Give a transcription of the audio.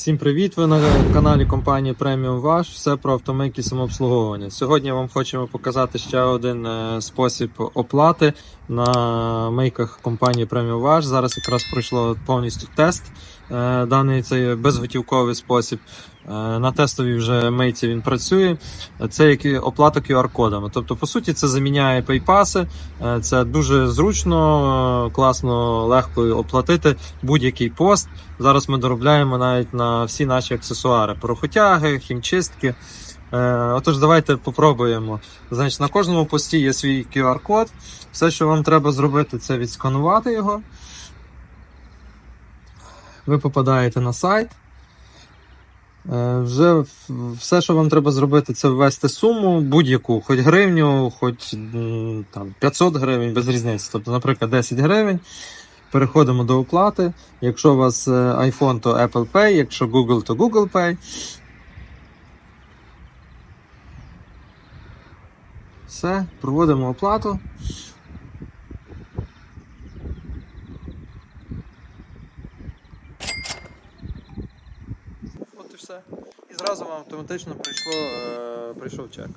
Всім привіт! Ви на каналі компанії Premium Ваш. Все про автомийки самообслуговування. Сьогодні вам хочемо показати ще один е, спосіб оплати на мийках компанії Premium Wash. Зараз якраз пройшло повністю тест. Е, Даний цей безготівковий спосіб. Е, На тестовій вже мийці він працює. Це як оплата QR-кодами. Тобто, по суті, це заміняє пейпаси. Е, Це дуже зручно, класно, легко оплатити будь-який пост. Зараз ми доробляємо навіть на всі наші аксесуари: порохотяги, хімчистки. Е, Отож, давайте попробуємо. Значить, на кожному пості є свій QR-код. Все, що вам треба зробити, це відсканувати його. Ви попадаєте на сайт. Е, Вже все, що вам треба зробити, це ввести суму будь-яку, хоч гривню, хоч там 500 гривень, без різниці. Тобто, наприклад, 10 гривень. Переходимо до оплати. Якщо у вас е, iPhone, то Apple Pay, якщо Google, то Google Pay. Все, проводимо оплату. От і все. І зразу вам автоматично прийшло, е, прийшов чек.